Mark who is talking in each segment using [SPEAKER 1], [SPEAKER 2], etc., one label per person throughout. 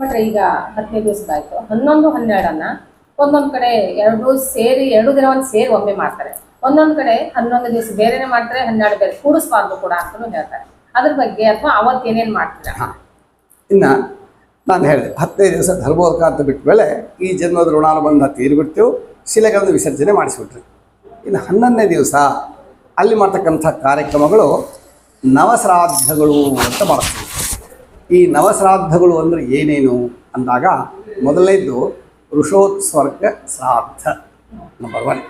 [SPEAKER 1] But ಈಗ ಹತ್ತನೇ ದಿವಸದಾಯ್ತು ಹನ್ನೊಂದು, ಹನ್ನೆರಡನ್ನ ಒಂದೊಂದು ಕಡೆ ಎರಡು ಸೇರಿ, ಎರಡು ದಿನವನ್ನು ಸೇರಿ ಒಮ್ಮೆ ಮಾಡ್ತಾರೆ. ಒಂದೊಂದು ಕಡೆ ಹನ್ನೊಂದು ದಿವಸ ಬೇರೆನೆ ಮಾಡ್ತಾರೆ, ಹನ್ನೆರಡು ಬೇರೆ ಕೂಡಿಸ್ಬಾರ್ದು ಕೂಡ ಅಂತಲೂ ಹೇಳ್ತಾರೆ. ಅದ್ರ ಬಗ್ಗೆ ಅಥವಾ ಅವತ್ತು ಏನೇನು ಮಾಡ್ತೀರಾ?
[SPEAKER 2] ಇನ್ನು ನಾನು ಹೇಳಿದೆ, ಹತ್ತನೇ ದಿವಸ ಧರ್ಮೋದಕ ಅಂತ ಬಿಟ್ಟ ಮೇಲೆ ಈ ಜನ್ಮದ ಋಣಾನುಬಂಧ ತೀರಿಬಿಡ್ತೇವೆ, ಶಿಲೆಗಳನ್ನು ವಿಸರ್ಜನೆ ಮಾಡಿಸಿಬಿಟ್ರಿ. ಇನ್ನು ಹನ್ನೊಂದನೇ ದಿವಸ ಅಲ್ಲಿ ಮಾಡ್ತಕ್ಕಂಥ ಕಾರ್ಯಕ್ರಮಗಳು ನವಶ್ರಾದ್ದಗಳು ಅಂತ ಮಾಡ್ತೀವಿ. ಈ ನವಶ್ರಾದ್ದಗಳು ಅಂದರೆ ಏನೇನು ಅಂದಾಗ ಮೊದಲನೇದ್ದು ಋಷೋತ್ಸ್ವರ್ಗ ಶ್ರಾದ್ದ ನಂಬರ್ ಒನ್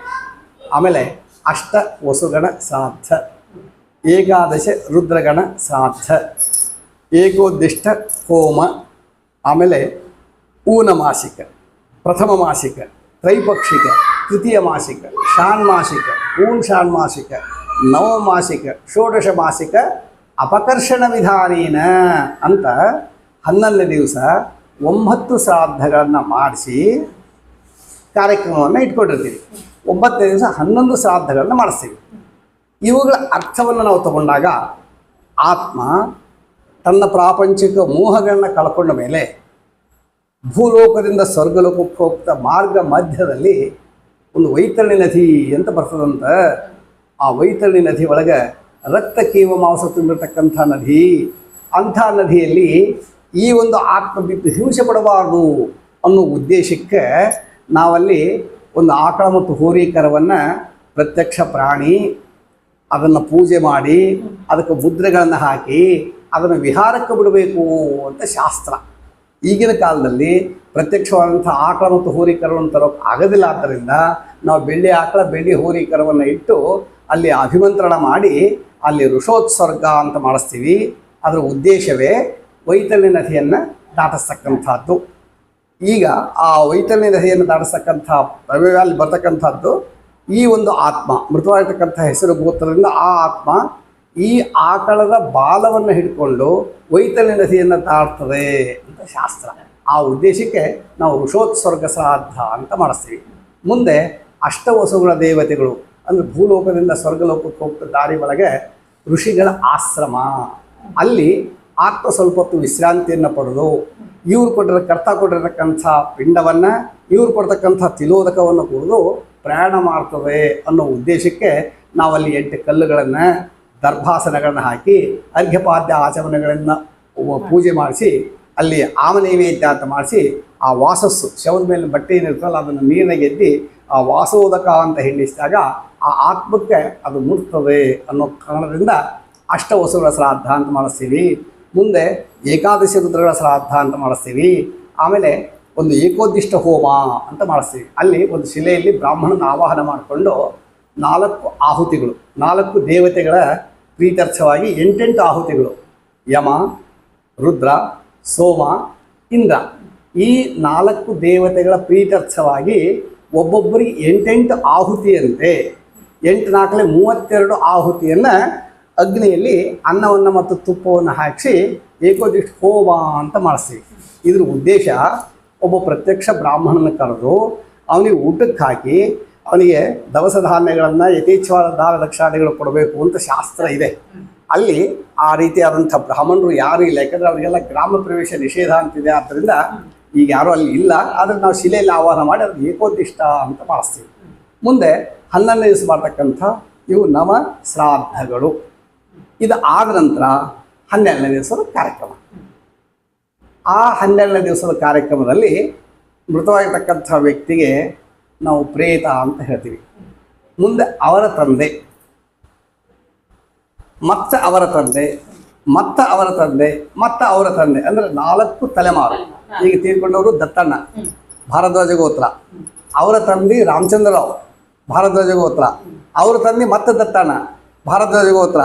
[SPEAKER 2] ಆಮೇಲೆ ಅಷ್ಟ ವಸುಗಣ ಶ್ರಾದ್ದ ಏಕಾದಶ ರುದ್ರಗಣ ಶ್ರಾದ್ದ ಏಕೋದ್ದಿಷ್ಟ ಹೋಮ, ಆಮೇಲೆ ಊನ ಮಾಸಿಕ ಪ್ರಥಮ ಮಾಸಿಕ ತ್ರೈಪಕ್ಷಿಕ ತೃತೀಯ ಮಾಸಿಕ ಷಾಣ್ಮಾಸಿಕ ಊನ್ ಷಾಣ್ಮಾಸಿಕ ನವಮಾಸಿಕ ಷೋಡಶ ಮಾಸಿಕ ಅಪಕರ್ಷಣ ವಿಧಾನೇನ ಅಂತ ಹನ್ನೊಂದನೇ ದಿವಸ ಒಂಬತ್ತು ಶ್ರಾದ್ದಗಳನ್ನು ಮಾಡಿಸಿ ಕಾರ್ಯಕ್ರಮವನ್ನು ಇಟ್ಕೊಂಡಿರ್ತೀವಿ. ಒಂಬತ್ತನೇ ದಿವಸ ಹನ್ನೊಂದು ಶ್ರಾದ್ದಗಳನ್ನು ಮಾಡಿಸ್ತೀವಿ. ಇವುಗಳ ಅರ್ಥವನ್ನು ನಾವು ತಗೊಂಡಾಗ ಆತ್ಮ ತನ್ನ ಪ್ರಾಪಂಚಿಕ ಮೋಹಗಳನ್ನ ಕಳ್ಕೊಂಡ ಮೇಲೆ ಭೂಲೋಕದಿಂದ ಸ್ವರ್ಗಲೋಕಕ್ಕೆ ಹೋಗ್ತಾ ಮಾರ್ಗ ಮಧ್ಯದಲ್ಲಿ ಒಂದು ವೈತರಣಿ ನದಿ ಅಂತ ಬರ್ತದಂತ ಆ ವೈತರಣಿ ನದಿ ಒಳಗೆ ರಕ್ತ ಕೀವ ಮಾಂಸ ತುಂಬಿರ್ತಕ್ಕಂಥ ನದಿ, ಅಂಥ ನದಿಯಲ್ಲಿ ಈ ಒಂದು ಆತ್ಮ ಬಿಟ್ಟು ಹಿಂಸೆ ಪಡಬಾರದು ಅನ್ನೋ ಉದ್ದೇಶಕ್ಕೆ ನಾವಲ್ಲಿ ಒಂದು ಆಕಳ ಮತ್ತು ಹೋರಿಕರವನ್ನು ಪ್ರತ್ಯಕ್ಷ ಪ್ರಾಣಿ, ಅದನ್ನು ಪೂಜೆ ಮಾಡಿ, ಅದಕ್ಕೆ ಮುದ್ರೆಗಳನ್ನು ಹಾಕಿ, ಅದನ್ನು ವಿಹಾರಕ್ಕೆ ಬಿಡಬೇಕು ಅಂತ ಶಾಸ್ತ್ರ. ಈಗಿನ ಕಾಲದಲ್ಲಿ ಪ್ರತ್ಯಕ್ಷವಾದಂಥ ಆಕಳ ಮತ್ತು ಹೋರಿಕರವನ್ನು ತರೋಕೆ ಆಗೋದಿಲ್ಲ. ಆದ್ದರಿಂದ ನಾವು ಬೆಳ್ಳಿ ಆಕಳ, ಬೆಳ್ಳಿ ಹೋರಿಕರವನ್ನು ಇಟ್ಟು ಅಲ್ಲಿ ಅಭಿಮಂತ್ರಣ ಮಾಡಿ ಅಲ್ಲಿ ಋಷೋತ್ಸರ್ಗ ಅಂತ ಮಾಡಿಸ್ತೀವಿ. ಅದರ ಉದ್ದೇಶವೇ ವೈತಲ್ಯ ನದಿಯನ್ನು ದಾಟಿಸ್ತಕ್ಕಂಥದ್ದು. ಈಗ ಆ ವೈತಲ್ಯ ನದಿಯನ್ನು ದಾಟಿಸ್ತಕ್ಕಂಥ ಅಲ್ಲಿ ಬರ್ತಕ್ಕಂಥದ್ದು ಈ ಒಂದು ಆತ್ಮ, ಮೃತವಾಗಿರ್ತಕ್ಕಂಥ ಹೆಸರು ಗೋತ್ರದಿಂದ ಆ ಆತ್ಮ ಈ ಆಕಳದ ಬಾಲವನ್ನು ಹಿಡ್ಕೊಂಡು ವೈತಲ್ಯ ನದಿಯನ್ನು ದಾಟ್ತದೆ ಅಂತ ಶಾಸ್ತ್ರ. ಆ ಉದ್ದೇಶಕ್ಕೆ ನಾವು ಋಷೋತ್ಸರ್ಗ ಶ್ರಾದ್ದ ಅಂತ ಮಾಡಿಸ್ತೀವಿ. ಮುಂದೆ ಅಷ್ಟವಸುಗಳ ದೇವತೆಗಳು ಅಂದರೆ ಭೂಲೋಕದಿಂದ ಸ್ವರ್ಗಲೋಕಕ್ಕೆ ಹೋಗ್ತ ದಾರಿ ಒಳಗೆ ಋಷಿಗಳ ಆಶ್ರಮ. ಅಲ್ಲಿ ಆತ್ಮ ಸ್ವಲ್ಪ ಹೊತ್ತು ವಿಶ್ರಾಂತಿಯನ್ನು ಪಡೆದು ಇವ್ರು ಕೊಟ್ಟಿರೋ ಕರ್ತ ಕೊಟ್ಟಿರತಕ್ಕಂಥ ಪಿಂಡವನ್ನು, ಇವ್ರು ಕೊಡ್ತಕ್ಕಂಥ ತಿಲೋದಕವನ್ನು ಕುಡಿದು ಪ್ರಯಾಣ ಮಾಡ್ತದೆ ಅನ್ನೋ ಉದ್ದೇಶಕ್ಕೆ ನಾವಲ್ಲಿ ಎಂಟು ಕಲ್ಲುಗಳನ್ನು, ದರ್ಭಾಸನಗಳನ್ನು ಹಾಕಿ ಅರ್ಘ್ಯಪಾದ್ಯ ಆಚರಣೆಗಳನ್ನು ಪೂಜೆ ಮಾಡಿಸಿ ಅಲ್ಲಿ ಆಮನೈವೇದ್ಯ ಅಂತ ಮಾಡಿಸಿ ಆ ವಾಸಸ್ಸು, ಶವದ ಮೇಲೆ ಬಟ್ಟೆ ಏನಿರ್ತಲ್ಲ ಅದನ್ನು ನೀರಿನ ಗೆದ್ದಿ ಆ ವಾಸೋದಕ ಅಂತ ಹೆಣ್ಣಿಸಿದಾಗ ಆ ಆತ್ಮಕ್ಕೆ ಅದು ಮುಟ್ತದೆ ಅನ್ನೋ ಕಾರಣದಿಂದ ಅಷ್ಟವಸುಗಳ ಶ್ರಾದ್ದ ಅಂತ ಮಾಡಿಸ್ತೀವಿ. ಮುಂದೆ ಏಕಾದಶಿ ರುದ್ರಗಳ ಶ್ರಾದ್ದ ಅಂತ ಮಾಡಿಸ್ತೀವಿ. ಆಮೇಲೆ ಒಂದು ಏಕೋದಿಷ್ಟ ಹೋಮ ಅಂತ ಮಾಡಿಸ್ತೀವಿ. ಅಲ್ಲಿ ಒಂದು ಶಿಲೆಯಲ್ಲಿ ಬ್ರಾಹ್ಮಣನ ಆವಾಹನ ಮಾಡಿಕೊಂಡು ನಾಲ್ಕು ಆಹುತಿಗಳು, ನಾಲ್ಕು ದೇವತೆಗಳ ಪ್ರೀತರ್ಥವಾಗಿ ಎಂಟೆಂಟು ಆಹುತಿಗಳು. ಯಮ, ರುದ್ರ ಸೋಮ, ಇಂದ್ರ. ಈ ನಾಲ್ಕು ದೇವತೆಗಳ ಪ್ರೀತರ್ಥವಾಗಿ ಒಬ್ಬೊಬ್ಬರಿಗೆ ಎಂಟೆಂಟು ಆಹುತಿಯಂತೆ, ಎಂಟು ನಾಲ್ಕಲೆ ಮೂವತ್ತೆರಡು ಆಹುತಿಯನ್ನು ಅಗ್ನಿಯಲ್ಲಿ ಅನ್ನವನ್ನು ಮತ್ತು ತುಪ್ಪವನ್ನು ಹಾಕಿಸಿ ಏಕೋದಿಷ್ಟು ಹೋಮ ಅಂತ ಮಾಡಿಸ್ತೀವಿ. ಇದ್ರ ಉದ್ದೇಶ ಒಬ್ಬ ಪ್ರತ್ಯಕ್ಷ ಬ್ರಾಹ್ಮಣನ ಕರೆದು ಅವನಿಗೆ ಊಟಕ್ಕೆ ಹಾಕಿ ಅವನಿಗೆ ದವಸ ಧಾನ್ಯಗಳನ್ನು ಯಥೇಚ್ಛವಾದ ದಾನ ದಕ್ಷಾದಿಗಳು ಕೊಡಬೇಕು ಅಂತ ಶಾಸ್ತ್ರ ಇದೆ. ಅಲ್ಲಿ ಆ ರೀತಿಯಾದಂಥ ಬ್ರಾಹ್ಮಣರು ಯಾರು ಇಲ್ಲ. ಯಾಕಂದರೆ ಅವರಿಗೆಲ್ಲ ಗ್ರಾಮ ಪ್ರವೇಶ ನಿಷೇಧ ಅಂತಿದೆ. ಆದ್ದರಿಂದ ಈಗ ಯಾರೂ ಅಲ್ಲಿ ಇಲ್ಲ. ಆದರೆ ನಾವು ಶಿಲೆಯಲ್ಲಿ ಆಹ್ವಾನ ಮಾಡಿ ಅದು ಏಕೋದಿಷ್ಟ ಅಂತ ಮಾಡಿಸ್ತೀವಿ. ಮುಂದೆ ಹನ್ನೊಂದನೇ ದಿವಸ ಮಾಡ್ತಕ್ಕಂಥ ಇವು ನವ ಶ್ರಾದ್ದಗಳು. ಇದು ಆದ ನಂತರ ಹನ್ನೆರಡನೇ ದಿವಸದ ಕಾರ್ಯಕ್ರಮ. ಆ ಹನ್ನೆರಡನೇ ದಿವಸದ ಕಾರ್ಯಕ್ರಮದಲ್ಲಿ ಮೃತವಾಗಿರ್ತಕ್ಕಂಥ ವ್ಯಕ್ತಿಗೆ ನಾವು ಪ್ರೇತ ಅಂತ ಹೇಳ್ತೀವಿ. ಮುಂದೆ ಅವರ ತಂದೆ. ಮತ್ತೆ ಅವರ ತಂದೆ, ಮತ್ತ ಅವರ ತಂದೆ, ಮತ್ತ ಅವರ ತಂದೆ ಅಂದರೆ ನಾಲ್ಕು ತಲೆಮಾರು. ಈಗ ತೀರ್ಕೊಂಡವರು ದತ್ತಣ್ಣ, ಭಾರದ್ವಾಜ ಗೋತ್ರ. ಅವರ ತಂದೆ ರಾಮಚಂದ್ರರಾವ್ ಭಾರದ್ವಾಜ ಗೋತ್ರ. ಅವರ ತಂದೆ ಮತ್ತೆ ದತ್ತಣ್ಣ, ಭಾರದ್ವಾಜ ಗೋತ್ರ.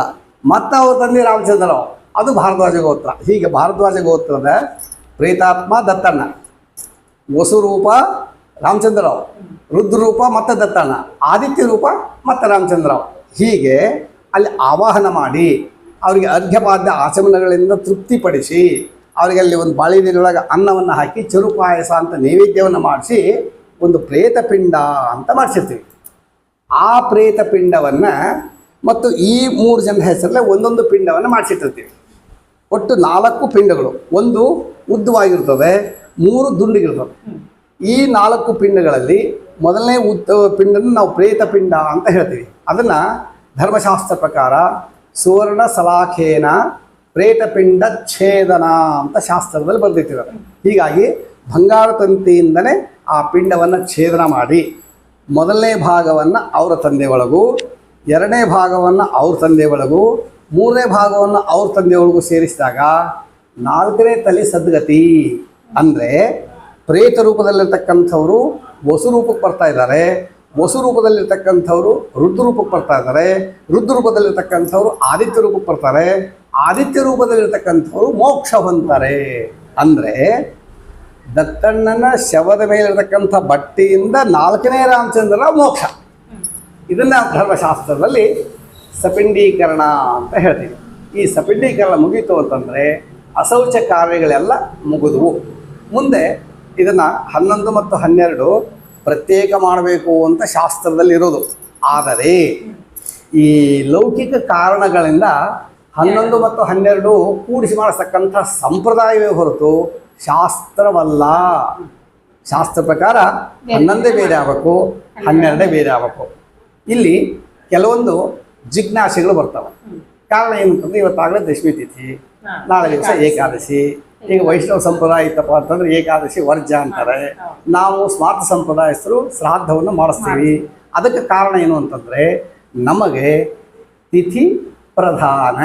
[SPEAKER 2] ಮತ್ತ ಅವರ ತಂದೆ ರಾಮಚಂದ್ರರಾವ್ ಅದು ಭಾರದ್ವಾಜ ಗೋತ್ರ. ಹೀಗೆ ಭಾರದ್ವಾಜ ಗೋತ್ರದ ಪ್ರೇತಾತ್ಮ ದತ್ತಣ್ಣ. ವಸುರೂಪ ರಾಮಚಂದ್ರರಾವ್ ರುದ್ರರೂಪ ಮತ್ತೆ ದತ್ತಣ್ಣ ಆದಿತ್ಯ ರೂಪ ಮತ್ತೆ ರಾಮಚಂದ್ರರಾವ್ ಹೀಗೆ ಅಲ್ಲಿ ಆವಾಹನ ಮಾಡಿ, ಅವರಿಗೆ ಅರ್ಘ್ಯಪಾದ್ಯ ಆಚಮನಗಳಿಂದ ತೃಪ್ತಿಪಡಿಸಿ, ಅವರಿಗೆ ಅಲ್ಲಿ ಒಂದು ಬಾಳಿನೊಳಗೆ ಅನ್ನವನ್ನು ಹಾಕಿ ಚರು ಪಾಯಸ ಅಂತ ನೈವೇದ್ಯವನ್ನು ಮಾಡಿಸಿ ಒಂದು ಪ್ರೇತ ಪಿಂಡ ಅಂತ ಮಾಡಿಸಿರ್ತೀವಿ. ಆ ಪ್ರೇತ ಪಿಂಡವನ್ನು ಮತ್ತು ಈ ಮೂರು ಜನ ಹೆಸರಲ್ಲೇ ಒಂದೊಂದು ಪಿಂಡವನ್ನು ಮಾಡಿಸಿಟ್ಟಿರ್ತೀವಿ. ಒಟ್ಟು ನಾಲ್ಕು ಪಿಂಡಗಳು. ಒಂದು ಉದ್ದವಾಗಿರ್ತದೆ, ಮೂರು ದುಂಡಿಗಿರ್ತದೆ. ಈ ನಾಲ್ಕು ಪಿಂಡಗಳಲ್ಲಿ ಮೊದಲನೇ ಉದ್ದ ಪಿಂಡನ ನಾವು ಪ್ರೇತ ಪಿಂಡ ಅಂತ ಹೇಳ್ತೀವಿ. ಅದನ್ನು ಧರ್ಮಶಾಸ್ತ್ರ ಪ್ರಕಾರ ಸುವರ್ಣ ಸಲಾಖೇನ ಪ್ರೇತಪಿಂಡ ಛೇದನ ಅಂತ ಶಾಸ್ತ್ರದಲ್ಲಿ ಬರೆದಿಟ್ಟಿದ್ದಾರೆ. ಹೀಗಾಗಿ ಬಂಗಾರ ತಂತಿಯಿಂದನೇ ಆ ಪಿಂಡವನ್ನು ಛೇದನ ಮಾಡಿ. ಮೊದಲನೇ ಭಾಗವನ್ನು ಅವರ ತಂದೆ ಒಳಗೂ, ಎರಡನೇ ಭಾಗವನ್ನು ಅವ್ರ ತಂದೆ ಒಳಗೂ, ಮೂರನೇ ಭಾಗವನ್ನು ಅವ್ರ ತಂದೆ ಒಳಗೂ ಸೇರಿಸಿದಾಗ ನಾಲ್ಕನೇ ತಲೆ ಸದ್ಗತಿ ಅಂದರೆ ಪ್ರೇತ ರೂಪದಲ್ಲಿರ್ತಕ್ಕಂಥವರು ವಸು ರೂಪಕ್ಕೆ ಬರ್ತಾ ಇದ್ದಾರೆ. ವಸು ರೂಪದಲ್ಲಿರ್ತಕ್ಕಂಥವ್ರು ರುದ್ರ ರೂಪಕ್ಕೆ ಬರ್ತಾ ಇದ್ದಾರೆ. ರುದ್ರ ರೂಪದಲ್ಲಿರ್ತಕ್ಕಂಥವ್ರು ಆದಿತ್ಯ ರೂಪಕ್ಕೆ ಬರ್ತಾರೆ. ಆದಿತ್ಯ ರೂಪದಲ್ಲಿರ್ತಕ್ಕಂಥವ್ರು ಮೋಕ್ಷ ಹೊಂತಾರೆ ಅಂದರೆ ದತ್ತಣ್ಣನ ಶವದ ಮೇಲಿರ್ತಕ್ಕಂಥ ಬಟ್ಟೆಯಿಂದ ನಾಲ್ಕನೇ ರಾಮಚಂದ್ರನ ಮೋಕ್ಷ. ಇದನ್ನು ಧರ್ಮಶಾಸ್ತ್ರದಲ್ಲಿ ಸಪಿಂಡೀಕರಣ ಅಂತ ಹೇಳ್ತೀವಿ. ಈ ಸಪಿಂಡೀಕರಣ ಮುಗೀತು ಅಂತಂದರೆ ಅಸೌಚ ಕಾರ್ಯಗಳೆಲ್ಲ ಮುಗಿದವು. ಮುಂದೆ ಇದನ್ನು ಹನ್ನೊಂದು ಮತ್ತು ಹನ್ನೆರಡು ಪ್ರತ್ಯೇಕ ಮಾಡಬೇಕು ಅಂತ ಶಾಸ್ತ್ರದಲ್ಲಿ ಇರೋದು. ಆದರೆ ಈ ಲೌಕಿಕ ಕಾರಣಗಳಿಂದ ಹನ್ನೊಂದು ಮತ್ತು ಹನ್ನೆರಡು ಕೂಡಿಸಿ ಮಾಡಿಸ್ತಕ್ಕಂಥ ಸಂಪ್ರದಾಯವೇ ಹೊರತು ಶಾಸ್ತ್ರವಲ್ಲ. ಶಾಸ್ತ್ರ ಪ್ರಕಾರ ಹನ್ನೊಂದೇ ಬೇರೆ ಆಗಬೇಕು, ಹನ್ನೆರಡೇ ಬೇರೆ ಆಗಬೇಕು. ಇಲ್ಲಿ ಕೆಲವೊಂದು ಜಿಜ್ಞಾಸೆಗಳು ಬರ್ತವೆ. ಕಾರಣ ಏನಂತಂದ್ರೆ ಇವತ್ತಾಗಲೇ ದಶಮಿ ತಿಥಿ. ನಾಳೆ ದಿವಸ ಏಕಾದಶಿ ಈಗ ವೈಷ್ಣವ ಸಂಪ್ರದಾಯ ಇತ್ತಪ್ಪ ಅಂತಂದ್ರೆ ಏಕಾದಶಿ ವರ್ಜ ಅಂತಾರೆ. ನಾವು ಸ್ಮಾರ್ಥ ಸಂಪ್ರದಾಯಸ್ಥರು ಶ್ರಾದ್ದವನ್ನು ಮಾಡಿಸ್ತೀವಿ. ಅದಕ್ಕೆ ಕಾರಣ ಏನು ಅಂತಂದ್ರೆ ನಮಗೆ ತಿಥಿ ಪ್ರಧಾನ.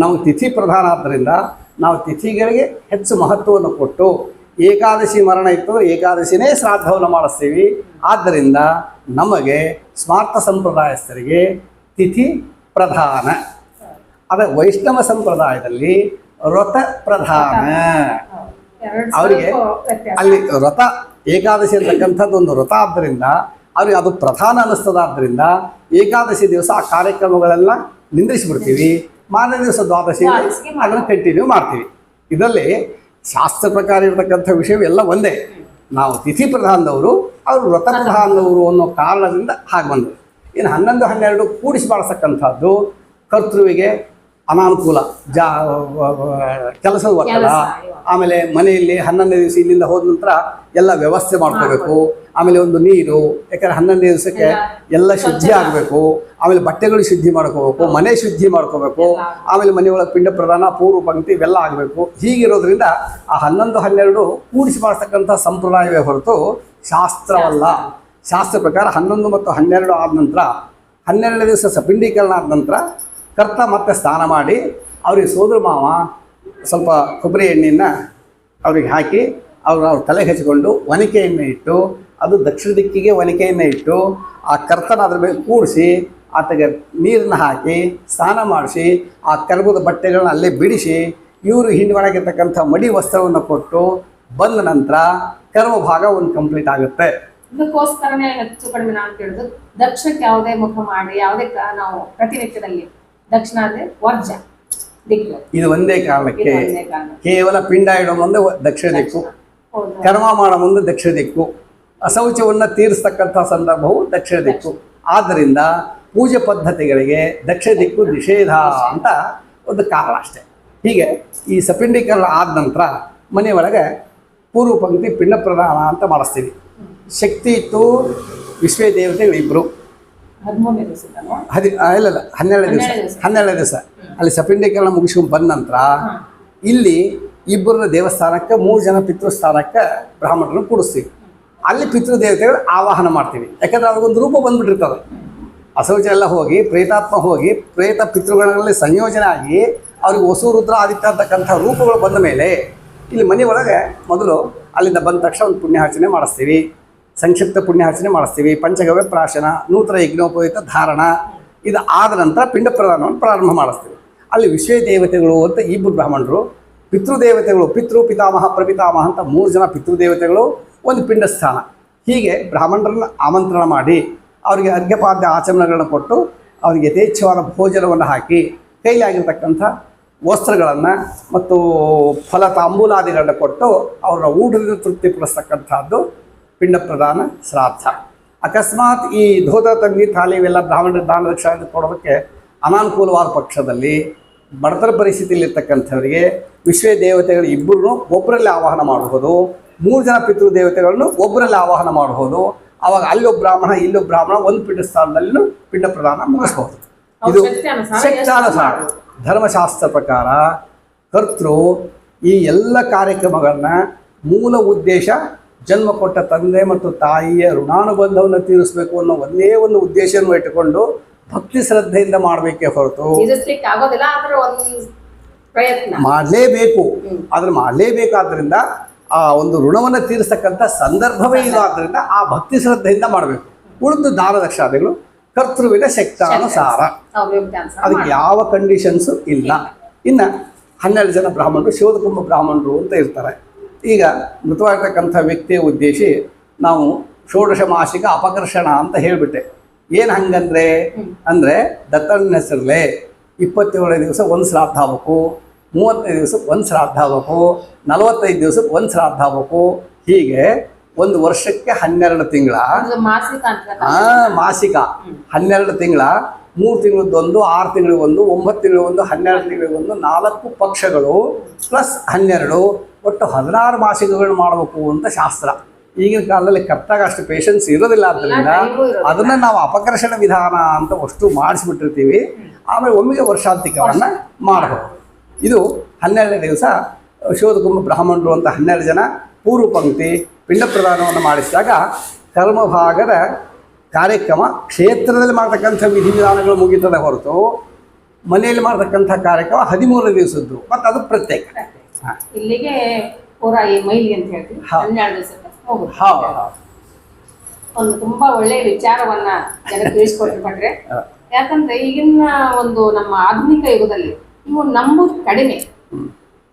[SPEAKER 2] ನಾವು ತಿಥಿ ಪ್ರಧಾನ ಆದ್ದರಿಂದ ನಾವು ತಿಥಿಗಳಿಗೆ ಹೆಚ್ಚು ಮಹತ್ವವನ್ನು ಕೊಟ್ಟು ಏಕಾದಶಿ ಮರಣ ಇತ್ತು ಏಕಾದಶಿನೇ ಶ್ರಾದ್ದವನ್ನು ಮಾಡಿಸ್ತೀವಿ. ಆದ್ದರಿಂದ ನಮಗೆ ಸ್ಮಾರ್ಥ ಸಂಪ್ರದಾಯಸ್ಥರಿಗೆ ತಿಥಿ ಪ್ರಧಾನ. ಅದೇ ವೈಷ್ಣವ ಸಂಪ್ರದಾಯದಲ್ಲಿ ವ್ರತ ಪ್ರಧಾನ ಅವರಿಗೆ ಅಲ್ಲಿ ವ್ರತ ಏಕಾದಶಿ ಅಂತಕ್ಕಂಥದ್ದು ಒಂದು ವ್ರತ ಆದ್ದರಿಂದ ಅವ್ರಿಗೆ ಅದು ಪ್ರಧಾನ ಅನ್ನಿಸ್ತದಾದ್ರಿಂದ ಏಕಾದಶಿ ದಿವಸ ಆ ಕಾರ್ಯಕ್ರಮಗಳೆಲ್ಲ ನಿಂದಿಸಿಬಿಡ್ತೀವಿ ಮಾರನೇ ದಿವಸ ದ್ವಾದಶಿ. ಅದನ್ನು ಕಂಟಿನ್ಯೂ ಮಾಡ್ತೀವಿ. ಇದರಲ್ಲಿ ಶಾಸ್ತ್ರ ಪ್ರಕಾರ ಇರತಕ್ಕಂಥ ವಿಷಯವೆಲ್ಲ ಒಂದೇ. ನಾವು ತಿಥಿ ಪ್ರಧಾನದವರು ಅವರು ವ್ರತ ಪ್ರಧಾನದವರು ಅನ್ನೋ ಕಾರಣದಿಂದ ಹಾಗೆ ಬಂದರು ಇನ್ನು ಹನ್ನೊಂದು ಹನ್ನೆರಡು ಕೂಡಿಸಿ ಬಾಳ್ಸಕ್ಕಂಥದ್ದು ಕರ್ತೃವಿಗೆ ಅನಾನುಕೂಲ ಜಾ ಕೆಲಸದ ಒತ್ತಡ ಆಮೇಲೆ ಮನೆಯಲ್ಲಿ ಹನ್ನೊಂದನೇ ದಿವಸ ಇಲ್ಲಿಂದ ಹೋದ ನಂತರ ಎಲ್ಲ ವ್ಯವಸ್ಥೆ ಮಾಡ್ಕೋಬೇಕು. ಆಮೇಲೆ ಒಂದು ನೀರು ಯಾಕಂದ್ರೆ ಹನ್ನೊಂದನೇ ದಿವಸಕ್ಕೆ
[SPEAKER 1] ಎಲ್ಲ
[SPEAKER 2] ಶುದ್ಧಿ ಆಗಬೇಕು. ಆಮೇಲೆ ಬಟ್ಟೆಗಳು ಶುದ್ಧಿ ಮಾಡ್ಕೋಬೇಕು ಮನೆ ಶುದ್ಧಿ ಮಾಡ್ಕೋಬೇಕು. ಆಮೇಲೆ ಮನೆಯೊಳಗೆ ಪಿಂಡ ಪ್ರಧಾನ ಪೂರ್ವ ಪಂಕ್ತಿ ಇವೆಲ್ಲ ಆಗಬೇಕು. ಹೀಗಿರೋದ್ರಿಂದ ಆ ಹನ್ನೊಂದು ಹನ್ನೆರಡು ಕೂಡಿಸಿ ಮಾಡ್ತಕ್ಕಂಥ ಸಂಪ್ರದಾಯವೇ ಹೊರತು ಶಾಸ್ತ್ರವಲ್ಲ. ಶಾಸ್ತ್ರ. ಪ್ರಕಾರ ಹನ್ನೊಂದು ಮತ್ತು ಹನ್ನೆರಡು ಆದ ನಂತರ ಹನ್ನೆರಡನೇ ದಿವಸ ಸಪಿಂಡೀಕರಣ ಆದ ನಂತರ ಕರ್ತ ಮತ್ತೆ ಸ್ನಾನ ಮಾಡಿ ಅವ್ರಿಗೆ ಸೋದರ ಮಾವ ಸ್ವಲ್ಪ ಕೊಬ್ಬರಿ ಎಣ್ಣೆಯನ್ನು ಅವ್ರಿಗೆ ಹಾಕಿ ಅವ್ರು ಅವ್ರ ತಲೆಗೆ ಹಚ್ಚಿಕೊಂಡು ಒನಕೆಯನ್ನು ಇಟ್ಟು, ಅದು ದಕ್ಷಿಣ ದಿಕ್ಕಿಗೆ ಒನಕೆಯನ್ನು ಇಟ್ಟು, ಆ ಕರ್ತನ ಅದ್ರ ಮೇಲೆ ಕೂಡಿಸಿ ಆತಗೆ ನೀರನ್ನು ಹಾಕಿ, ಸ್ನಾನ ಮಾಡಿಸಿ, ಆ ಕರ್ಬದ ಬಟ್ಟೆಗಳನ್ನ ಅಲ್ಲೇ ಬಿಡಿಸಿ, ಇವರು ಹಿಂಡುವಳಗಿರ್ತಕ್ಕಂಥ ಮಡಿ ವಸ್ತ್ರವನ್ನು ಕೊಟ್ಟು ಬಂದ ನಂತರ ಕರ್ಮ ಭಾಗ ಒಂದು ಕಂಪ್ಲೀಟ್ ಆಗುತ್ತೆ.
[SPEAKER 1] ಇದಕ್ಕೋಸ್ಕರನೇ ಹೆಚ್ಚು ಕಡಿಮೆ ನಾನು ಕೇಳಿದ್ರು ದಕ್ಷಕ್ಕೆ ಯಾವುದೇ ಮುಖ ಮಾಡಿ, ಯಾವುದೇ ನಾವು ಪ್ರತಿನಿತ್ಯದಲ್ಲಿ ದಕ್ಷಿಣ ಅಂದ್ರೆ ವರ್ಜ ದಿಕ್ಕು.
[SPEAKER 2] ಇದು ಒಂದೇ ಕಾರಣಕ್ಕೆ
[SPEAKER 1] ಒಂದೇ ಕಾರಣ
[SPEAKER 2] ಕೇವಲ ಪಿಂಡ ಇಡೋ ಮುಂದೆ ದಕ್ಷಿಣ ದಿಕ್ಕು. ಕರ್ಮ ಮಾಡೋ ಮುಂದೆ ದಕ್ಷಿಣ ದಿಕ್ಕು. ಅಸೌಚವನ್ನ ತೀರಿಸ್ತಕ್ಕಂಥ ಸಂದರ್ಭವು ದಕ್ಷಿಣ ದಿಕ್ಕು. ಆದ್ದರಿಂದ ಪೂಜೆ ಪದ್ಧತಿಗಳಿಗೆ ದಕ್ಷಿಣ ದಿಕ್ಕು ನಿಷೇಧ ಅಂತ ಒಂದು ಕಾರಣ ಅಷ್ಟೆ. ಹೀಗೆ ಈ ಸಪಿಂಡೀಕರಣ ಆದ ನಂತರ ಮನೆಯೊಳಗೆ ಪೂರ್ವ ಪಂಕ್ತಿ ಪಿಂಡ ಪ್ರದಾನ ಅಂತ ಮಾಡಿಸ್ತೀವಿ. ಶಕ್ತಿ ಇತ್ತು ವಿಶ್ವೇ ದೇವತೆಗಳಿಬ್ಬರು
[SPEAKER 1] ದಿವಸದಲ್ವಾ
[SPEAKER 2] ಹದಿ ಇಲ್ಲ ಇಲ್ಲ ಹನ್ನೆರಡನೇ ದಿವಸ.
[SPEAKER 1] ಹನ್ನೆರಡು ದಿವಸ.
[SPEAKER 2] ಅಲ್ಲಿ ಸಪಿಂಡೀಕರಣ ಮುಗಿಸ್ಕೊಂಡು ಬಂದ ನಂತರ ಇಲ್ಲಿ ಇಬ್ಬರ ದೇವಸ್ಥಾನಕ್ಕೆ ಮೂರು ಜನ ಪಿತೃಸ್ಥಾನಕ್ಕೆ ಬ್ರಾಹ್ಮಣರನ್ನು ಕೂಡಿಸ್ತೀವಿ. ಅಲ್ಲಿ ಪಿತೃದೇವತೆಗಳು ಆವಾಹನ ಮಾಡ್ತೀವಿ. ಯಾಕಂದ್ರೆ ಅವ್ರಿಗೊಂದು ರೂಪ ಬಂದ್ಬಿಟ್ಟಿರ್ತದೆ. ಅಸೌಚ ಎಲ್ಲ ಹೋಗಿ ಪ್ರೇತಾತ್ಮ ಹೋಗಿ ಪ್ರೇತ ಪಿತೃಗಳಲ್ಲಿ ಸಂಯೋಜನೆ ಆಗಿ ಅವ್ರಿಗೆ ವಸು ರುದ್ರ ಆದಿತ್ಯ ಅಂತಕ್ಕಂಥ ರೂಪಗಳು ಬಂದ ಮೇಲೆ ಇಲ್ಲಿ ಮನೆ ಒಳಗೆ ಮೊದಲು ಅಲ್ಲಿಂದ ಬಂದ ತಕ್ಷಣ ಒಂದು ಪುಣ್ಯಾರ್ಚನೆ ಮಾಡಿಸ್ತೀವಿ. ಸಂಕ್ಷಿಪ್ತ ಪುಣ್ಯಾರ್ಚನೆ ಮಾಡಿಸ್ತೀವಿ. ಪಂಚಗವ್ಯ ಪ್ರಾಶನ ನೂತನ ಯಜ್ಞೋಪಯುಕ್ತ ಧಾರಣ. ಇದು ಆದ ನಂತರ ಪಿಂಡ ಪ್ರದಾನವನ್ನು ಪ್ರಾರಂಭ ಮಾಡಿಸ್ತೀವಿ. ಅಲ್ಲಿ ವಿಶ್ವ ದೇವತೆಗಳು ಅಂತ ಇಬ್ಬರು ಬ್ರಾಹ್ಮಣರು, ಪಿತೃದೇವತೆಗಳು, ಪಿತೃ, ಪಿತಾಮಹ, ಪ್ರಪಿತಾಮಹ ಅಂತ ಮೂರು ಜನ ಪಿತೃದೇವತೆಗಳು ಒಂದು ಪಿಂಡ ಸ್ಥಾನ ಹೀಗೆ ಬ್ರಾಹ್ಮಣರನ್ನು ಆಮಂತ್ರಣ ಮಾಡಿ, ಅವರಿಗೆ ಅರ್ಘ್ಯಪಾದ್ಯ ಆಚರಣೆಗಳನ್ನು ಕೊಟ್ಟು, ಅವರಿಗೆ ಯಥೇಚ್ಛವಾದ ಭೋಜನವನ್ನು ಹಾಕಿ ಕೈಲಾಗಿರ್ತಕ್ಕಂಥ ವಸ್ತ್ರಗಳನ್ನು ಮತ್ತು ಫಲ ತಾಂಬೂಲಾದಿಗಳನ್ನು ಕೊಟ್ಟು ಅವರ ಊಟದಿಂದ ತೃಪ್ತಿಪಡಿಸ್ತಕ್ಕಂಥದ್ದು ಪಿಂಡ ಪ್ರದಾನ ಶ್ರಾದ್ದ. ಅಕಸ್ಮಾತ್ ಈ ಧೋತ ತಂಗಿ ಥಾಲಿ ಇವೆಲ್ಲ ಬ್ರಾಹ್ಮಣರ ದಾನ ದಕ್ಷಿಣ ಕೊಡೋದಕ್ಕೆ ಅನಾನುಕೂಲವಾದ ಪಕ್ಷದಲ್ಲಿ ಬಡತರ ಪರಿಸ್ಥಿತಿಯಲ್ಲಿರ್ತಕ್ಕಂಥವರಿಗೆ ವಿಶ್ವ ದೇವತೆಗಳು ಇಬ್ಬರನ್ನು ಒಬ್ಬರಲ್ಲಿ ಆವಾಹನ ಮಾಡಬಹುದು. ಮೂರು ಜನ ಪಿತೃ ದೇವತೆಗಳನ್ನು ಒಬ್ಬರಲ್ಲಿ ಆವಾಹನ ಮಾಡಬಹುದು. ಅವಾಗ ಅಲ್ಲೊಬ್ಬ ಬ್ರಾಹ್ಮಣ ಇಲ್ಲೊಬ್ಬ ಬ್ರಾಹ್ಮಣ ಒಂದು ಪಿಂಡ ಸ್ಥಾನದಲ್ಲಿ ಪಿಂಡ ಪ್ರದಾನ ಮುಗಿಸ್ಬಹುದು ಇದು ಶಕ್ತಾನುಸಾರ ಧರ್ಮಶಾಸ್ತ್ರ ಪ್ರಕಾರ ಕರ್ತೃ ಈ ಎಲ್ಲ ಕಾರ್ಯಕ್ರಮಗಳನ್ನ ಮೂಲ ಉದ್ದೇಶ ಜನ್ಮ ಕೊಟ್ಟ ತಂದೆ ಮತ್ತು ತಾಯಿಯ ಋಣಾನುಬಂಧವನ್ನು ತೀರಿಸಬೇಕು ಅನ್ನೋ ಒಂದೇ ಒಂದು ಉದ್ದೇಶವನ್ನು ಇಟ್ಟುಕೊಂಡು ಭಕ್ತಿ ಶ್ರದ್ಧೆಯಿಂದ ಮಾಡಬೇಕೇ ಹೊರತು ಮಾಡಲೇಬೇಕು. ಆದ್ರೆ ಮಾಡಲೇಬೇಕಾದ್ರಿಂದ ಆ ಒಂದು ಋಣವನ್ನು ತೀರಿಸ್ತಕ್ಕಂಥ ಸಂದರ್ಭವೇ ಇಲ್ಲ ಆದ್ದರಿಂದ ಆ ಭಕ್ತಿ ಶ್ರದ್ಧೆಯಿಂದ ಮಾಡಬೇಕು. ಉಳಿದು ದಾನ ದಕ್ಷಾದಿಗಳು ಕರ್ತೃವಿನ ಶಕ್ತಾನುಸಾರ. ಅದಕ್ಕೆ ಯಾವ ಕಂಡೀಷನ್ಸು ಇಲ್ಲ. ಇನ್ನು ಹನ್ನೆರಡು ಜನ ಬ್ರಾಹ್ಮಣರು ಶಿವದಕುಂಭ ಬ್ರಾಹ್ಮಣರು ಅಂತ ಇರ್ತಾರೆ. ಈಗ ಮೃತವಾಗಿರ್ತಕ್ಕಂಥ ವ್ಯಕ್ತಿಯ ಉದ್ದೇಶಿ ನಾವು ಷೋಡಶ ಮಾಸಿಕ ಅಪಕರ್ಷಣ ಅಂತ ಹೇಳಿಬಿಟ್ಟೆ. ಏನು ಹಂಗಂದ್ರೆ ಅಂದರೆ ದತ್ತನ ಹೆಸರಲ್ಲೇ ಇಪ್ಪತ್ತೇಳನೇ ದಿವಸ ಒಂದು ಶ್ರಾದ್ದ ಆಗಬೇಕು ಮೂವತ್ತೈದು ದಿವಸಕ್ಕೆ ಒಂದು ಶ್ರಾದ್ದ ಆಗಬೇಕು ನಲವತ್ತೈದು ದಿವಸಕ್ಕೆ ಒಂದು ಶ್ರಾದ್ದ ಆಗಬೇಕು. ಹೀಗೆ ಒಂದು ವರ್ಷಕ್ಕೆ ಹನ್ನೆರಡು ತಿಂಗಳ
[SPEAKER 1] ಮಾಸಿಕ
[SPEAKER 2] ಹನ್ನೆರಡು ತಿಂಗಳ ಮೂರು ತಿಂಗಳದ್ದೊಂದು ಆರು ತಿಂಗಳಿಗೊಂದು ಒಂಬತ್ತು ತಿಂಗಳಿಗೊಂದು ಹನ್ನೆರಡು ತಿಂಗಳಿಗೊಂದು ನಾಲ್ಕು ಪಕ್ಷಗಳು ಪ್ಲಸ್ ಹನ್ನೆರಡು ಒಟ್ಟು ಹದಿನಾರು ಮಾಸಿಕಗಳು ಮಾಡಬೇಕು ಅಂತ ಶಾಸ್ತ್ರ. ಈಗಿನ ಕಾಲದಲ್ಲಿ ಕರೆಕ್ಟಾಗಿ ಅಷ್ಟು ಪೇಷನ್ಸ್ ಇರೋದಿಲ್ಲ ಆದ್ದರಿಂದ
[SPEAKER 1] ಅದನ್ನು
[SPEAKER 2] ಅದನ್ನ ನಾವು ಅಪಕರ್ಷಣ ವಿಧಾನ ಅಂತ ಅಷ್ಟು ಮಾಡಿಸ್ಬಿಟ್ಟಿರ್ತೀವಿ. ಆಮೇಲೆ ಒಮ್ಮೆಗೆ ವರ್ಷಾಂತಿಕವನ್ನು ಮಾಡಬಹುದು ಇದು ಹನ್ನೆರಡನೇ ದಿವಸ ಶೋಧಕುಂಭ ಬ್ರಾಹ್ಮಣರು ಅಂತ ಹನ್ನೆರಡು ಜನ ಪೂರ್ವ ಪಂಕ್ತಿ ಪಿಂಡ ಪ್ರದಾನವನ್ನು ಮಾಡಿಸಿದಾಗ ಕರ್ಮಭಾಗದ ಕಾರ್ಯಕ್ರಮ ಕ್ಷೇತ್ರದಲ್ಲಿ ಮಾಡ್ತಕ್ಕಂಥ ವಿಧಿವಿಧಾನಗಳು ಮುಗಿತದೆ ಹೊರತು ಮನೆಯಲ್ಲಿ ಮಾಡ್ತಕ್ಕಂಥ ಕಾರ್ಯಕ್ರಮ ಹದಿಮೂರನೇ ದಿವಸದ್ದು. ಮತ್ತು ಅದು ಪ್ರತ್ಯೇಕ.
[SPEAKER 1] ಇಲ್ಲಿಗೆ ಅಂತ ಹೇಳ್ತೀವಿ. ಹನ್ನೆರಡು
[SPEAKER 2] ಹೌದು
[SPEAKER 1] ಒಂದು ತುಂಬಾ ಒಳ್ಳೆ ವಿಚಾರವನ್ನ ಜನಕ್ಕೆ. ಯಾಕಂದ್ರೆ ಈಗಿನ ಒಂದು ನಮ್ಮ ಆಧುನಿಕ ಯುಗದಲ್ಲಿ ಇವು ನಂಬುದು ಕಡಿಮೆ.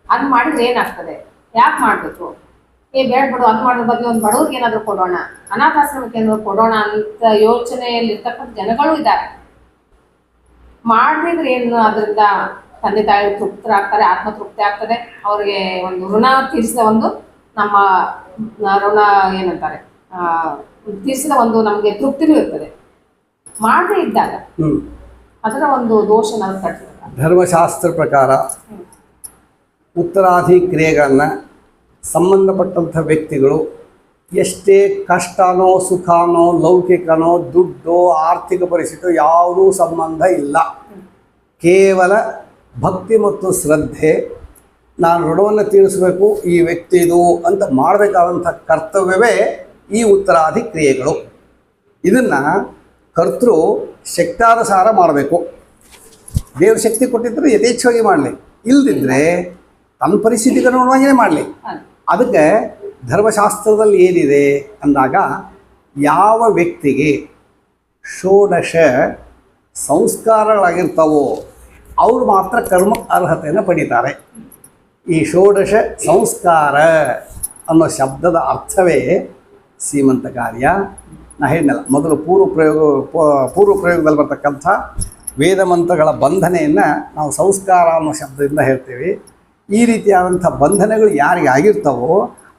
[SPEAKER 1] ಅದ್ ಮಾಡಿದ್ರೆ ಏನಾಗ್ತದೆ? ಯಾಕೆ ಮಾಡ್ಬೇಕು? ಏ ಬೇಡ ಬಿಡು ಅದು ಮಾಡೋದ್ರ ಬಗ್ಗೆ ಒಂದು ಬಡವ್ರಿಗೆ ಏನಾದ್ರು ಕೊಡೋಣ. ಅನಾಥಾಶ್ರಮಕ್ಕೆ ಏನಾದ್ರು ಕೊಡೋಣ ಅಂತ ಯೋಚನೆಯಲ್ಲಿ ಇರ್ತಕ್ಕಂಥ ಜನಗಳು ಇದ್ದಾರೆ. ಮಾಡಿದ್ರೆ ಏನು ಅದರಿಂದ ತಂದೆ ತಾಯಿ ತೃಪ್ತರಾಗ್ತಾರೆ ಆತ್ಮ ತೃಪ್ತಿ ಆಗ್ತದೆ. ಅವ್ರಿಗೆ ಒಂದು ಋಣ ತೀರಿಸಿದ ಒಂದು ನಮ್ಮ ಋಣ ಏನಂತಾರೆ ಆ, ತೀರಿಸಿದ ಒಂದು ನಮಗೆ ತೃಪ್ತಿನೂ ಇರ್ತದೆ. ಮಾಡದೇ ಇದ್ದಾಗ ಅದರ ಒಂದು ದೋಷ ನಾವು ಕಟ್ಟ
[SPEAKER 2] ಧರ್ಮಶಾಸ್ತ್ರ ಪ್ರಕಾರ ಉತ್ತರಾಧಿ ಕ್ರಿಯೆಗಳನ್ನು ಸಂಬಂಧಪಟ್ಟಂಥ ವ್ಯಕ್ತಿಗಳು ಎಷ್ಟೇ ಕಷ್ಟನೋ ಸುಖನೋ ಲೌಕಿಕನೋ ದುಡ್ಡೋ ಆರ್ಥಿಕ ಪರಿಸ್ಥಿತಿ ಯಾವುದೂ ಸಂಬಂಧ ಇಲ್ಲ. ಕೇವಲ ಭಕ್ತಿ ಮತ್ತು ಶ್ರದ್ಧೆ, ನಾನು ಋಣವನ್ನು ತೀರಿಸಬೇಕು, ಈ ವ್ಯಕ್ತಿದು ಅಂತ ಮಾಡಬೇಕಾದಂಥ ಕರ್ತವ್ಯವೇ ಈ ಉತ್ತರಾದಿ ಕ್ರಿಯೆಗಳು. ಇದನ್ನು ಕರ್ತೃ ಶಕ್ತಾನುಸಾರ ಮಾಡಬೇಕು. ದೇವ್ರ ಶಕ್ತಿ ಕೊಟ್ಟಿದ್ದರೆ ಯಥೇಚ್ಛವಾಗಿ ಮಾಡಲಿ. ಇಲ್ಲದಿದ್ದರೆ ತನ್ನ ಪರಿಸ್ಥಿತಿಗೆ ನೋಡುವಾಗೇ ಮಾಡಲಿ. ಅದಕ್ಕೆ ಧರ್ಮಶಾಸ್ತ್ರದಲ್ಲಿ ಏನಿದೆ ಅಂದಾಗ ಯಾವ ವ್ಯಕ್ತಿಗೆ ಷೋಡಶ ಸಂಸ್ಕಾರಗಳಾಗಿರ್ತಾವೋ ಅವರು ಮಾತ್ರ ಕರ್ಮ ಅರ್ಹತೆಯನ್ನು ಪಡೀತಾರೆ. ಈ ಷೋಡಶ ಸಂಸ್ಕಾರ ಅನ್ನೋ ಶಬ್ದದ ಅರ್ಥವೇ ಸೀಮಂತ ಕಾರ್ಯ. ನಾ ಹೇಳಲ್ಲ ಮೊದಲು ಪೂರ್ವ ಪ್ರಯೋಗ ಪೂರ್ವ ಪ್ರಯೋಗದಲ್ಲಿ ಬರ್ತಕ್ಕಂಥ ವೇದ ಮಂತ್ರಗಳ ಬಂಧನೆಯನ್ನು ನಾವು ಸಂಸ್ಕಾರ ಅನ್ನೋ ಶಬ್ದದಿಂದ ಹೇಳ್ತೀವಿ. ಈ ರೀತಿಯಾದಂಥ ಬಂಧನಗಳು ಯಾರಿಗೆ ಆಗಿರ್ತಾವೋ,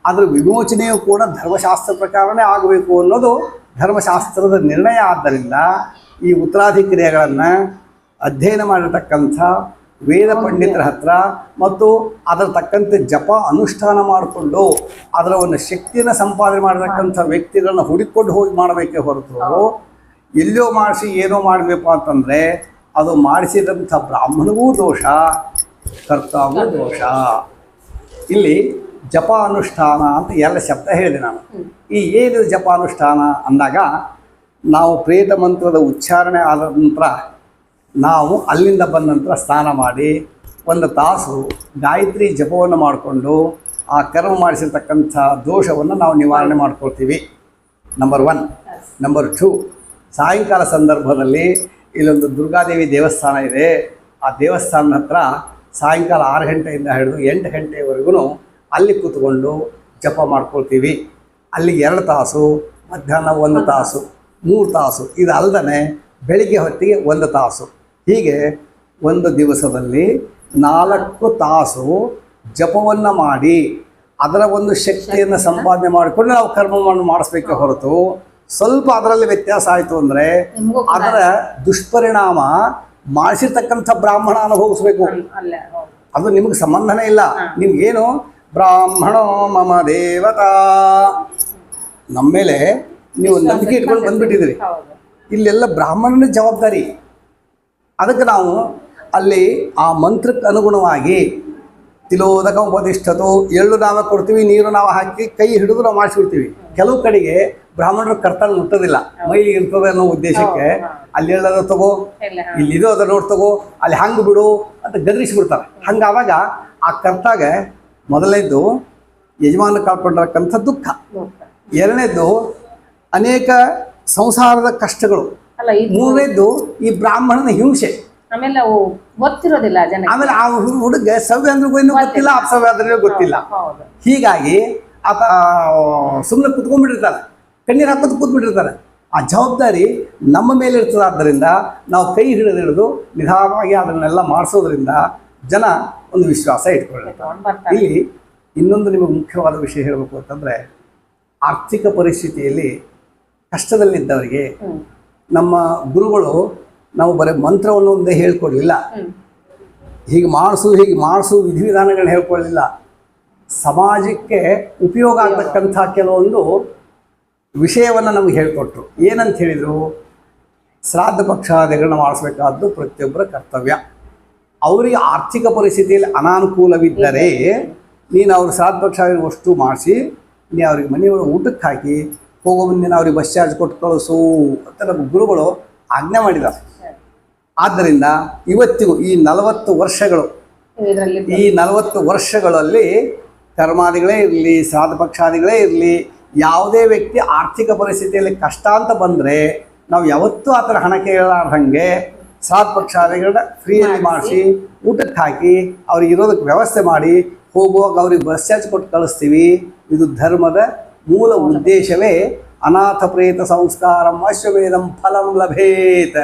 [SPEAKER 2] ಅದರ ವಿಮೋಚನೆಯು ಕೂಡ ಧರ್ಮಶಾಸ್ತ್ರ ಪ್ರಕಾರನೇ ಆಗಬೇಕು ಅನ್ನೋದು ಧರ್ಮಶಾಸ್ತ್ರದ ನಿರ್ಣಯ. ಆದ್ದರಿಂದ ಈ ಉತ್ತರಾಧಿಕ್ರಿಯೆಗಳನ್ನು ಅಧ್ಯಯನ ಮಾಡಿರ್ತಕ್ಕಂಥ ವೇದ ಪಂಡಿತರ ಹತ್ರ ಮತ್ತು ಅದರ ತಕ್ಕಂತೆ ಜಪ ಅನುಷ್ಠಾನ ಮಾಡಿಕೊಂಡು ಅದರ ಒಂದು ಶಕ್ತಿಯನ್ನು ಸಂಪಾದನೆ ಮಾಡಿರ್ತಕ್ಕಂಥ ವ್ಯಕ್ತಿಗಳನ್ನ ಹುಡುಕೊಂಡು ಹೋಗಿ ಮಾಡಬೇಕೇ ಹೊರತು ಎಲ್ಲೋ ಮಾಡಿಸಿ ಏನೋ ಮಾಡಬೇಕು ಅಂತಂದರೆ ಅದು ಮಾಡಿಸಿದಂಥ ಬ್ರಾಹ್ಮಣಗೂ ದೋಷ ಕರ್ತಾಗೂ ದೋಷ. ಇಲ್ಲಿ ಜಪ ಅನುಷ್ಠಾನ ಅಂತ ಎಲ್ಲ ಶಬ್ದ ಹೇಳಿದೆ ನಾನು. ಈ ಏನು ಜಪ ಅನುಷ್ಠಾನ ಅಂದಾಗ ನಾವು ಪ್ರೇತ ಮಂತ್ರದ ಉಚ್ಚಾರಣೆ ಆದ ನಂತರ ನಾವು ಅಲ್ಲಿಂದ ಬಂದ ನಂತರ ಸ್ನಾನ ಮಾಡಿ ಒಂದು ತಾಸು ಗಾಯತ್ರಿ ಜಪವನ್ನು ಮಾಡಿಕೊಂಡು ಆ ಕರ್ಮ ಮಾಡಿಸಿರ್ತಕ್ಕಂಥ ದೋಷವನ್ನು ನಾವು ನಿವಾರಣೆ ಮಾಡ್ಕೊಳ್ತೀವಿ. ನಂಬರ್ ಒನ್ ನಂಬರ್ ಟು ಸಾಯಂಕಾಲ ಸಂದರ್ಭದಲ್ಲಿ ಇಲ್ಲೊಂದು ದುರ್ಗಾದೇವಿ ದೇವಸ್ಥಾನ ಇದೆ. ಆ ದೇವಸ್ಥಾನದ ಹತ್ರ ಸಾಯಂಕಾಲ ಆರು ಗಂಟೆಯಿಂದ ಹಿಡಿದು ಎಂಟು ಗಂಟೆವರೆಗೂ ಅಲ್ಲಿ ಕೂತ್ಕೊಂಡು ಜಪ ಮಾಡ್ಕೊಳ್ತೀವಿ. ಅಲ್ಲಿ ಎರಡು ತಾಸು ಮಧ್ಯಾಹ್ನ ಒಂದು ತಾಸು ಮೂರು ತಾಸು ಇದು ಅಲ್ಲದೆ ಬೆಳಿಗ್ಗೆ ಹೊತ್ತಿಗೆ ಒಂದು ತಾಸು. ಹೀಗೆ ಒಂದು ದಿವಸದಲ್ಲಿ ನಾಲ್ಕು ತಾಸು ಜಪವನ್ನು ಮಾಡಿ ಅದರ ಒಂದು ಶಕ್ತಿಯನ್ನು ಸಂಪಾದನೆ ಮಾಡಿಕೊಂಡು ನಾವು ಕರ್ಮವನ್ನು ಮಾಡಿಸ್ಬೇಕೆ ಹೊರತು ಸ್ವಲ್ಪ ಅದರಲ್ಲಿ ವ್ಯತ್ಯಾಸ ಆಯಿತು ಅಂದರೆ ಅದರ ದುಷ್ಪರಿಣಾಮ ಮಾಡಿಸಿರ್ತಕ್ಕಂಥ ಬ್ರಾಹ್ಮಣ ಅನುಭವಿಸ್ಬೇಕು. ಅದು ನಿಮ್ಗೆ ಸಂಬಂಧನೇ ಇಲ್ಲ. ನಿಮ್ಗೇನು ಬ್ರಾಹ್ಮಣೋ ಮಮ ದೇವತಾ. ನಮ್ಮ ಮೇಲೆ ನೀವು ನಂಬಿಕೆ ಇಟ್ಕೊಂಡು ಬಂದ್ಬಿಟ್ಟಿದ್ರಿ ಇಲ್ಲೆಲ್ಲ ಬ್ರಾಹ್ಮಣನ ಜವಾಬ್ದಾರಿ. ಅದಕ್ಕೆ ನಾವು ಅಲ್ಲಿ ಆ ಮಂತ್ರಕ್ಕೆ ಅನುಗುಣವಾಗಿ ತಿಲೋದಕ ಉಪದಿಷ್ಠತು ಎಳ್ಳು ನಾವು ಕೊಡ್ತೀವಿ ನೀರು ನಾವು ಹಾಕಿ ಕೈ ಹಿಡಿದು ನಾವು ಮಾಡಿಸ್ಬಿಡ್ತೀವಿ. ಕೆಲವು ಕಡೆಗೆ ಬ್ರಾಹ್ಮಣರ ಕರ್ತನ ಮುಟ್ಟೋದಿಲ್ಲ. ಮೈಲಿ ಇರ್ತದೆ ಅನ್ನೋ ಉದ್ದೇಶಕ್ಕೆ ಅಲ್ಲಿ ಹೇಳೋದ ತಗೋ
[SPEAKER 1] ಇಲ್ಲ
[SPEAKER 2] ಇದು ಅದ ನೋಡ್ ತಗೋ ಅಲ್ಲಿ ಹಂಗೆ ಬಿಡು ಅಂತ ಗದರಿಸ್ಬಿಡ್ತಾರೆ. ಹಂಗಾವಾಗ ಆ ಕರ್ತಾಗ ಮೊದಲನೇದ್ದು ಯಜಮಾನ ಕಳ್ಕೊಂಡಿರಕ್ಕಂಥ ದುಃಖ. ಎರಡನೇದ್ದು ಅನೇಕ ಸಂಸಾರದ ಕಷ್ಟಗಳು. ಮೂರನೇದ್ದು ಈ ಬ್ರಾಹ್ಮಣನ ಹಿಂಸೆ.
[SPEAKER 1] ಆಮೇಲೆ ಗೊತ್ತಿರೋದಿಲ್ಲ ಜನಕ್ಕೆ.
[SPEAKER 2] ಆಮೇಲೆ ಆ ಹುಡು- ಹುಡುಗ ಸವ್ಯ ಅಂದ್ರೆ ಏನೂ ಗೊತ್ತಿಲ್ಲ. ಅಪ್ಸವ್ಯ ಅಂದ್ರೆ ಗೊತ್ತಿಲ್ಲ. ಹೀಗಾಗಿ ಆತ ಸುಮ್ಮನೆ ಕುತ್ಕೊಂಡ್ಬಿಟ್ಟಿರ್ತಾನೆ. ಕಣ್ಣೀರು ಹಾಕೋದು ಕೂತ್ಬಿಟ್ಟಿರ್ತಾರೆ. ಆ ಜವಾಬ್ದಾರಿ ನಮ್ಮ ಮೇಲೆ ಇರ್ತದೆ. ಆದ್ದರಿಂದ ನಾವು ಕೈ ಹಿಡಿದು ಹಿಡಿದು ನಿಧಾನವಾಗಿ ಅದನ್ನೆಲ್ಲ ಮಾಡಿಸೋದ್ರಿಂದ ಜನ ಒಂದು ವಿಶ್ವಾಸ ಇಟ್ಕೊಳ್ಳುತ್ತೆ ಇಲ್ಲಿ ಇನ್ನೊಂದು ನಿಮಗೆ ಮುಖ್ಯವಾದ ವಿಷಯ ಹೇಳಬೇಕು ಅಂತಂದರೆ ಆರ್ಥಿಕ ಪರಿಸ್ಥಿತಿಯಲ್ಲಿ ಕಷ್ಟದಲ್ಲಿದ್ದವರಿಗೆ ನಮ್ಮ ಗುರುಗಳು ನಾವು ಬರೀ ಮಂತ್ರವನ್ನು ಒಂದೇ ಹೇಳ್ಕೊಡ್ಲಿಲ್ಲ. ಹೀಗೆ ಮಾಡಿಸು ಹೀಗೆ ಮಾಡಿಸು ವಿಧಿವಿಧಾನಗಳನ್ನ ಹೇಳ್ಕೊಳ್ಳಿಲ್ಲ ಸಮಾಜಕ್ಕೆ ಉಪಯೋಗ ಆಗ್ತಕ್ಕಂಥ ಕೆಲವೊಂದು ವಿಷಯವನ್ನು ನಮಗೆ ಹೇಳಿಕೊಟ್ರು. ಏನಂತ ಹೇಳಿದರು? ಶ್ರಾದ್ದ ಪಕ್ಷಾದಿಗಳನ್ನ ಮಾಡಿಸ್ಬೇಕಾದ್ದು ಪ್ರತಿಯೊಬ್ಬರ ಕರ್ತವ್ಯ. ಅವರಿಗೆ ಆರ್ಥಿಕ ಪರಿಸ್ಥಿತಿಯಲ್ಲಿ ಅನಾನುಕೂಲವಿದ್ದರೆ ನೀನು ಅವ್ರ ಶ್ರಾದ್ದ ಪಕ್ಷ ಅಷ್ಟು ಮಾಡಿಸಿ ನೀ ಅವ್ರಿಗೆ ಮನೆಯೊಳಗೆ ಊಟಕ್ಕೆ ಹಾಕಿ ಹೋಗೋ ಮುಂದಿನ ಅವ್ರಿಗೆ ಬಸ್ ಚಾರ್ಜ್ ಕೊಟ್ಟು ಕಳಿಸು ಅಂತ ನಮ್ಮ ಗುರುಗಳು ಆಜ್ಞೆ ಮಾಡಿದ್ದಾರೆ. ಆದ್ದರಿಂದ ಇವತ್ತಿಗೂ ಈ ನಲವತ್ತು ವರ್ಷಗಳು ಈ ನಲವತ್ತು ವರ್ಷಗಳಲ್ಲಿ ಕರ್ಮಾದಿಗಳೇ ಇರಲಿ ಶ್ರಾದ್ದ ಪಕ್ಷಾದಿಗಳೇ ಇರಲಿ ಯಾವುದೇ ವ್ಯಕ್ತಿ ಆರ್ಥಿಕ ಪರಿಸ್ಥಿತಿಯಲ್ಲಿ ಕಷ್ಟ ಅಂತ ಬಂದರೆ ನಾವು ಯಾವತ್ತೂ ಆ ಥರ ಹಣ ಕೇಳಲಾರ್ದಂಗೆ ಸಾತ್ ಪಕ್ಷಾದಿಗಳನ್ನ ಫ್ರೀಯಲ್ಲಿ ಮಾಡಿಸಿ ಊಟಕ್ಕೆ ಹಾಕಿ ಅವ್ರಿಗೆ ಇರೋದಕ್ಕೆ ವ್ಯವಸ್ಥೆ ಮಾಡಿ ಹೋಗುವಾಗ ಅವ್ರಿಗೆ ಬಸ್ ಚಾರ್ಜ್ ಕೊಟ್ಟು ಕಳಿಸ್ತೀವಿ. ಇದು ಧರ್ಮದ ಮೂಲ ಉದ್ದೇಶವೇ. ಅನಾಥ ಪ್ರೇತ ಸಂಸ್ಕಾರಂ ಅಶ್ವಮೇಧಂ ಫಲಂ ಲಭೇತ.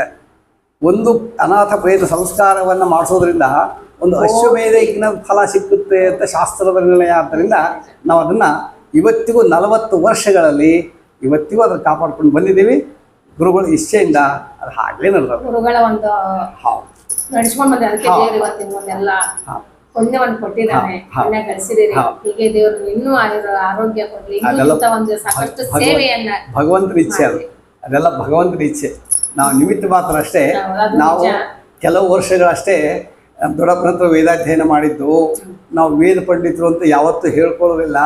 [SPEAKER 2] ಒಂದು ಅನಾಥ ಪ್ರೇತ ಸಂಸ್ಕಾರವನ್ನು ಮಾಡಿಸೋದ್ರಿಂದ ಒಂದು ಅಶ್ವಮೇಧ ಯಜ್ಞ ಫಲ ಸಿಕ್ಕುತ್ತೆ ಅಂತ ಶಾಸ್ತ್ರದ ನಿರ್ಣಯ ಆದ್ದರಿಂದ ನಾವು ಅದನ್ನು ಇವತ್ತಿಗೂ ನಲವತ್ತು ವರ್ಷಗಳಲ್ಲಿ ಇವತ್ತಿಗೂ ಅದನ್ನು ಕಾಪಾಡ್ಕೊಂಡು ಬಂದಿದ್ದೀವಿ. ಗುರುಗಳ ಇಚ್ಛೆಯಿಂದ ಅದು ಹಾಗಲೇ ನಡೆದ
[SPEAKER 1] ಗುರುಗಳ ಒಂದು
[SPEAKER 2] ಹೌದು.
[SPEAKER 1] ನಡ್ಸ್ಕೊಂಡ್ ಬಂದೆ. ಅದಕ್ಕೆ
[SPEAKER 2] ಹಾ.
[SPEAKER 1] ದೇವ್ರು ಇವತ್ತಿನ ಮುಂದೆಲ್ಲ
[SPEAKER 2] ಹಾ.
[SPEAKER 1] ಪುಣ್ಯವನ್ನು ಕೊಟ್ಟಿದ್ದಾನೆ
[SPEAKER 2] ಹಾ, ಹಾ.
[SPEAKER 1] ಪುಣ್ಯ ಗಳಿಸಿದಿರಿ ಹೀಗೆ ದೇವ್ರು ಇನ್ನೂ ಆರೋಗ್ಯ ಕೊಡ್ಲಿ. ಒಂದು ಸಾಕಷ್ಟು ಸೇವೆಯನ್ನ
[SPEAKER 2] ಭಗವಂತನ ಇಚ್ಛೆ ಅದು. ಅದೆಲ್ಲ ಭಗವಂತನ ಇಚ್ಛೆ. ನಾವು ನಿಮಿತ್ತ ಮಾತ್ರ ಅಷ್ಟೇ. ನಾವು ಕೆಲವು ವರ್ಷಗಳಷ್ಟೇ ದೊಡ್ಡ ಹತ್ರ ವೇದಾಧ್ಯಯನ ಮಾಡಿದ್ದು. ನಾವು ವೇದ ಪಂಡಿತರು ಅಂತ ಯಾವತ್ತೂ ಹೇಳ್ಕೊಳ್ಳೋದಿಲ್ಲ.